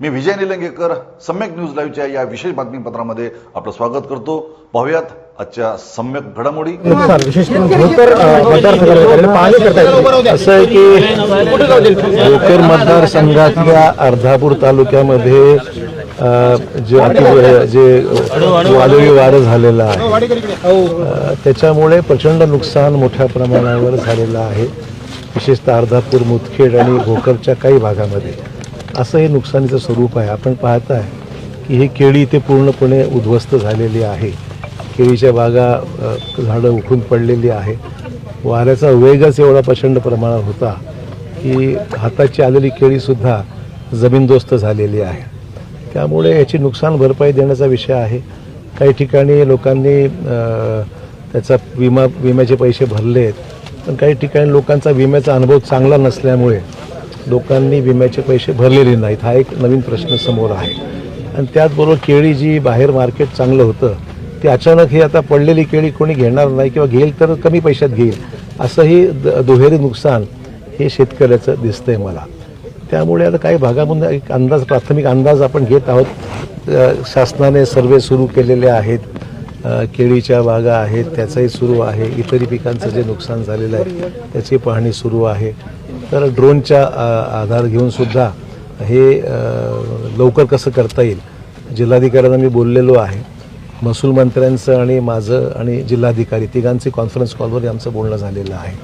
मी Vijay Nilangekar Samyak news लाईव्हच्या या विशेष बातमीपत्रामध्ये आपलं स्वागत करतो. पाहुयात आजच्या सम्यक घडामोडी. विशेष करून असं आहे की भोकर मतदारसंघातल्या अर्धापूर तालुक्यामध्ये जे जे वादळी वारं झालेलं आहे. त्याच्यामुळे प्रचंड नुकसान मोठ्या प्रमाणावर झालेलं आहे. विशेषतः अर्धापूर मुदखेड आणि भोकरच्या काही भागामध्ये. असं हे नुकसानीचं स्वरूप आहे. आपण पाहताय की ही केळी इथे पूर्णपणे उद्ध्वस्त झालेली आहे. केळीच्या बागा झाडं उठून पडलेली आहे. वाऱ्याचा वेगच एवढा प्रचंड प्रमाणात होता की हाताची आलेली केळीसुद्धा जमीनदोस्त झालेली आहे. त्यामुळे याची नुकसान भरपाई देण्याचा विषय आहे. काही ठिकाणी लोकांनी त्याचा विमा विम्याचे पैसे भरले आहेत पण काही ठिकाणी लोकांचा विम्याचा अनुभव चांगला नसल्यामुळे लोकांनी विम्याचे पैसे भरलेले नाहीत. हा एक नवीन प्रश्न समोर आहे. आणि त्याचबरोबर केळी जी बाहेर मार्केट चांगलं होतं ती अचानक ही आता पडलेली केळी कोणी घेणार नाही किंवा घेईल तर कमी पैशात घेईल. असंही द- दुहेरी नुकसान हे शेतकऱ्याचं दिसतंय मला. त्यामुळे आता काही भागामधून एक अंदाज प्राथमिक अंदाज आपण घेत आहोत. शासनाने सर्वे सुरू केलेले आहेत. केळीच्या बागा आहेत त्याचंही सुरू आहे. इतरही पिकांचं जे नुकसान झालेलं आहे त्याची पाहणी सुरू आहे. तर ड्रोनच्या आधार घेऊन सुद्धा हे लवकर कसं करता येईल? जिल्हाधिकाऱ्यांना मी बोललेलो आहे. महसूल मंत्र्यांचं आणि माझं आणि जिल्हाधिकारी तिघांचे कॉन्फरन्स कॉलवर आमचं बोलणं झालेलं आहे.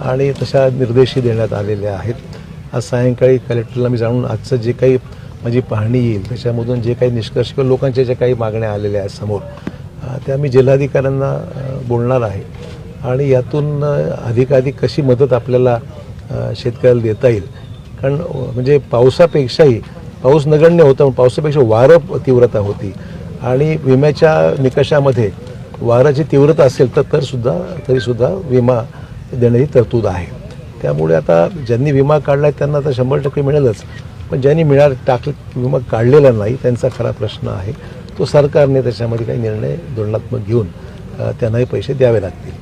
आणि तशा निर्देशही देण्यात आलेले आहेत. आज सायंकाळी कलेक्टरला मी जाणून आजचं जे काही माझी पाहणी येईल त्याच्यामधून जे काही निष्कर्ष किंवा लोकांच्या ज्या काही मागण्या आलेल्या आहेत समोर त्या मी जिल्हाधिकाऱ्यांना बोलणार आहे. आणि यातून अधिकाधिक कशी मदत आपल्याला शेतकऱ्याला देता येईल. कारण म्हणजे पावसापेक्षाही पाऊस नगण्य होता पण पावसापेक्षा वारं तीव्रता होती. आणि विम्याच्या निकषामध्ये वाराची तीव्रता असेल तर तरसुद्धा तरीसुद्धा विमा देण्याची तरतूद आहे. त्यामुळे आता ज्यांनी विमा काढला आहे त्यांना आता शंभर टक्के मिळेलच. पण ज्यांनी मिळा टाक विमा काढलेला नाही त्यांचा खरा प्रश्न आहे. तो सरकारने त्याच्यामध्ये काही निर्णय धोरणात्मक घेऊन त्यांनाही पैसे द्यावे लागतील.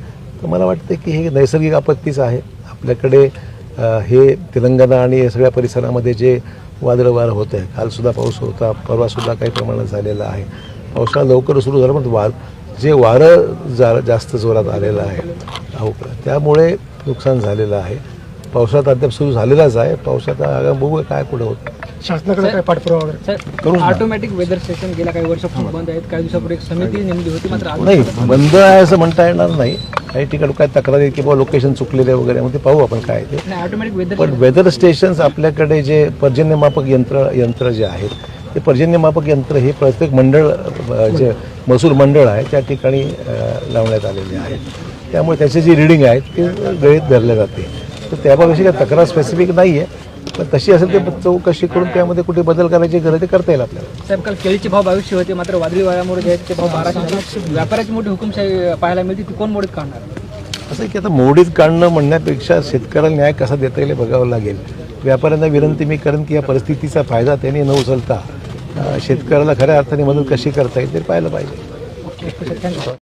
तर मला वाटतं की हे नैसर्गिक आपत्तीच आहे. आपल्याकडे हे तेलंगणा आणि या सगळ्या परिसरामध्ये जे वादळ वारं होत आहे कालसुद्धा पाऊस होता परवासुद्धा काही प्रमाणात झालेला आहे. पावसाळा लवकर सुरू झाला पण वा जे वारं जा जास्त जोरात आलेलं आहे त्यामुळे नुकसान झालेलं आहे. पावसात अद्याप सुरू झालेलाच आहे. पावसात आगाम बघू काय पुढे होतं. शासनाकडे काय पाठपुरावा. ऑटोमॅटिक वेदर स्टेशन गेल्या काही वर्षापासून बंद आहेत. काही दिवसापूर्वी एक समिती नेमली होती मात्र नाही बंद आहे असं म्हणता येणार नाही. काही ठिकाणी काय तक्रारी किंवा लोकेशन चुकलेले वगैरे मग ते पाहू आपण काय आहे ते. पण वेदर स्टेशन्स आपल्याकडे जे पर्जन्यमापक यंत्र यंत्र जे आहेत ते पर्जन्यमापक यंत्र हे प्रत्येक मंडळ जे महसूल मंडळ आहे त्या ठिकाणी लावण्यात आलेले आहेत. त्यामुळे त्याची जी रिडिंग आहेत ते गळीत धरले जाते. तर त्याबाबतची काही तक्रार स्पेसिफिक नाही आहे पण तशी असेल ते चौकशी करून त्यामध्ये कुठे बदल करायची गरज आहे ते करता येईल आपल्याला. साहेब काल केळीचे भाव बावीसशे होते मात्र वादळी वाऱ्यामुळे जे आहेत ते भाव बाराशे व्यापाराची मोठी हुकुमशाही पाहायला मिळते ती कोण मोडीत काढणार? असं की आता मोडीत काढणं म्हणण्यापेक्षा शेतकऱ्याला न्याय कसा देता येईल हे बघावं लागेल. व्यापाऱ्यांना विनंती मी करेन की या परिस्थितीचा फायदा त्यांनी न उचलता शेतकऱ्याला खऱ्या अर्थाने मदत कशी करता येईल ते पाहायला पाहिजे.